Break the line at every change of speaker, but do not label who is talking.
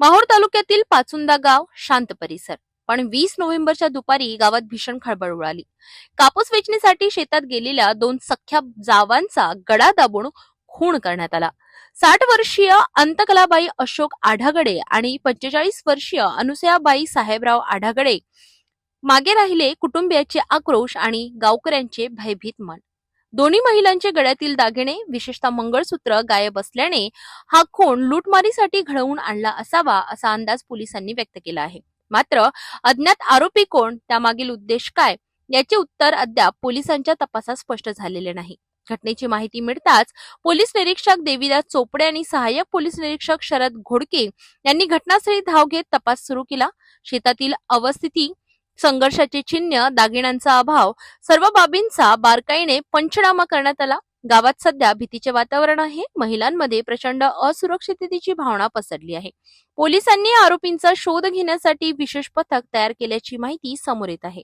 माहूर तालुक्यातील पाचुंदा गाव शांत परिसर. पण वीस नोव्हेंबरच्या दुपारी गावात भीषण खळबळ उडाली. कापूस वेचणीसाठी शेतात गेलेल्या दोन सख्या जावांचा गडा दाबून खून करण्यात आला. साठ वर्षीय अंतकलाबाई अशोक आढागडे आणि पंचेचाळीस वर्षीय अनुसयाबाई साहेबराव आढागडे मागे राहिले कुटुंबियाचे आक्रोश आणि गावकऱ्यांचे भयभीत मन. दोन्ही महिलांचे गळ्यातील दागिने विशेषतः मंगळसूत्र गायब असल्याने हा खून लूटमारीसाठी घडवून आणला असावा असा अंदाज पोलिसांनी व्यक्त केला आहे. मात्र अज्ञात आरोपी कोण त्यामागील उद्देश काय याचे उत्तर अद्याप पोलिसांच्या तपासात स्पष्ट झालेले नाही. घटनेची माहिती मिळताच पोलीस निरीक्षक देवीदास चोपडे आणि सहाय्यक पोलीस निरीक्षक शरद घोडके यांनी घटनास्थळी धाव घेत तपास सुरू केला. शेतातील अवस्थिती संघर्षाचे चिन्ह दागिन्यांचा अभाव सर्व बाबींचा बारकाईने पंचनामा करण्यात आला. गावात सध्या भीतीचे वातावरण आहे. महिलांमध्ये प्रचंड असुरक्षिततेची भावना पसरली आहे. पोलिसांनी आरोपींचा शोध घेण्यासाठी विशेष पथक तयार केल्याची माहिती समोर येत आहे.